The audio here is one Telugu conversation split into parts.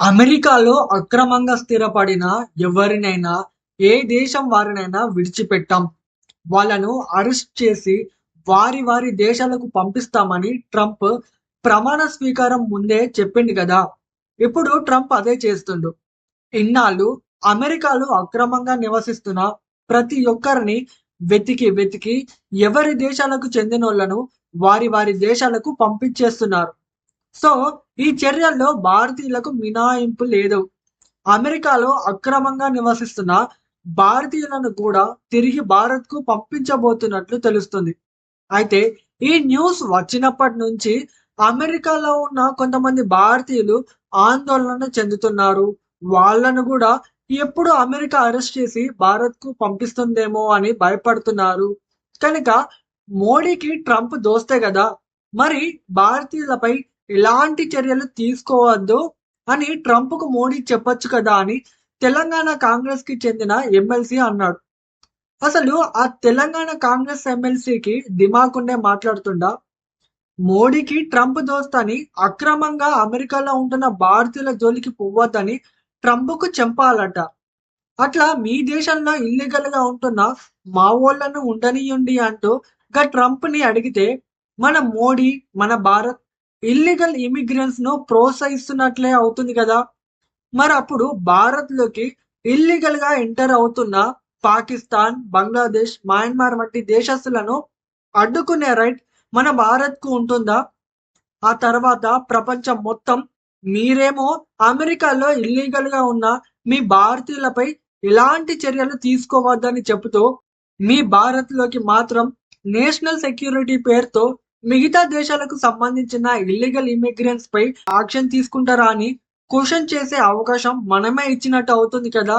అమెరికాలో అక్రమంగా స్థిరపడిన ఎవరినైనా, ఏ దేశం వారినైనా విడిచిపెట్టాం వాళ్ళను అరెస్ట్ చేసి వారి వారి దేశాలకు పంపిస్తామని ట్రంప్ ప్రమాణ స్వీకారం ముందే చెప్పిండు కదా ఇప్పుడు ట్రంప్ అదే చేస్తుండు. ఇన్నాళ్ళు అమెరికాలో అక్రమంగా నివసిస్తున్న ప్రతి ఒక్కరిని వెతికి వెతికి ఎవరి దేశాలకు చెందినోళ్ళను వారి వారి దేశాలకు పంపించేస్తున్నారు. సో, ఈ చర్యల్లో భారతీయులకు మినహాయింపు లేదు. అమెరికాలో అక్రమంగా నివసిస్తున్న భారతీయులను కూడా తిరిగి భారత్‌కు పంపించబోతున్నట్లు తెలుస్తుంది. అయితే ఈ న్యూస్ వచ్చినప్పటి నుంచి అమెరికాలో ఉన్న కొంతమంది భారతీయులు ఆందోళన చెందుతున్నారు. వాళ్ళను కూడా ఎప్పుడు అమెరికా అరెస్ట్ చేసి భారత్‌కు పంపిస్తుందేమో అని భయపడుతున్నారు. కనుక మోడీకి ట్రంప్ దోస్తే కదా మరి భారతీయులపై ఎలాంటి చర్యలు తీసుకోవద్దు అని ట్రంప్‌కు మోడీ చెప్పొచ్చు కదా! అని తెలంగాణ కాంగ్రెస్కి చెందిన ఎమ్మెల్సీ అన్నాడు. అసలు ఆ తెలంగాణ కాంగ్రెస్ ఎమ్మెల్సీకి దిమాకుండే మాట్లాడుతుండా? మోడీకి ట్రంప్ దోస్తని అక్రమంగా అమెరికాలో ఉంటున్న భారతీయుల జోలికి పోవద్దని ట్రంప్‌కు చెప్పాలట. అట్లా మీ దేశంలో ఇల్లీగల్‌గా ఉంటున్న మావోళ్ళను ఉండనియండి అంటూ గ ట్రంప్ని అడిగితే మన మోడీ, మన భారత్ ఇల్లీగల్ ఇమిగ్రెంట్స్‌ను ప్రోత్సహిస్తున్నట్లే అవుతుంది కదా మరి అప్పుడు భారత్‌లోకి ఇల్లీగల్‌గా ఎంటర్ అవుతున్న పాకిస్తాన్, బంగ్లాదేశ్, మయన్మార్ వంటి దేశస్తులను అడ్డుకునే రైట్ మన భారత్‌కు ఉంటుందా? ఆ తర్వాత ప్రపంచం మొత్తం మీరేమో అమెరికాలో ఇల్లీగల్‌గా ఉన్న మీ భారతీయులపై ఎలాంటి చర్యలు తీసుకోవద్దని చెబుతూ మీ భారత్లోకి మాత్రం నేషనల్ సెక్యూరిటీ పేరుతో మిగతా దేశాలకు సంబంధించిన ఇల్లీగల్ ఇమిగ్రెంట్స్ పై యాక్షన్ తీసుకుంటారా అని క్వశ్చన్ చేసే అవకాశం మనమే ఇచ్చినట్టు అవుతుంది కదా!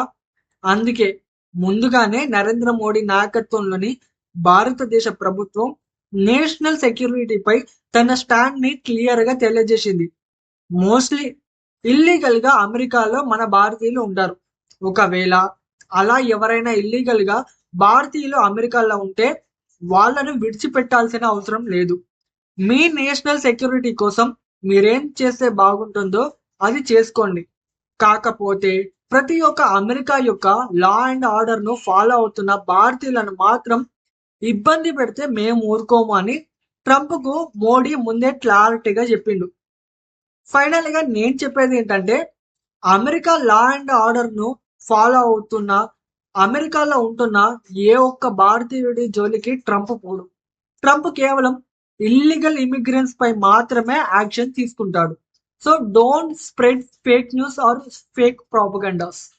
అందుకే ముందుగానే నరేంద్ర మోడీ నాయకత్వంలోని భారతదేశ ప్రభుత్వం నేషనల్ సెక్యూరిటీపై తన స్టాండ్ని క్లియర్గా తెలియజేసింది. మోస్ట్‌లీ ఇల్లీగల్‌గా అమెరికాలో మన భారతీయులు ఉంటారు. ఒకవేళ అలా ఎవరైనా ఇల్లీగల్గా భారతీయులు అమెరికాలో ఉంటే వాళ్ళను విడిచిపెట్టాల్సిన అవసరం లేదు. మీ నేషనల్ సెక్యూరిటీ కోసం మీరేం చేస్తే బాగుంటుందో అది చేసుకోండి. కాకపోతే ప్రతి ఒక్క అమెరికా యొక్క లా అండ్ ఆర్డర్‌ను ఫాలో అవుతున్న భారతీయులను మాత్రం ఇబ్బంది పెడితే మేము ఊరుకోము అని ట్రంప్‌కు మోడీ ముందే క్లారిటీగా చెప్పిండు. ఫైనల్‌గా నేను చెప్పేది ఏంటంటే అమెరికా లా అండ్ ఆర్డర్‌ను ఫాలో అవుతున్న అమెరికాలో ఉంటున్న ఏ ఒక్క భారతీయుడి జోలికి ట్రంప్ పోడు. ట్రంప్ కేవలం ఇల్లీగల్ ఇమిగ్రెంట్స్ పై మాత్రమే యాక్షన్ తీసుకుంటాడు. So, don't spread fake news or fake propagandas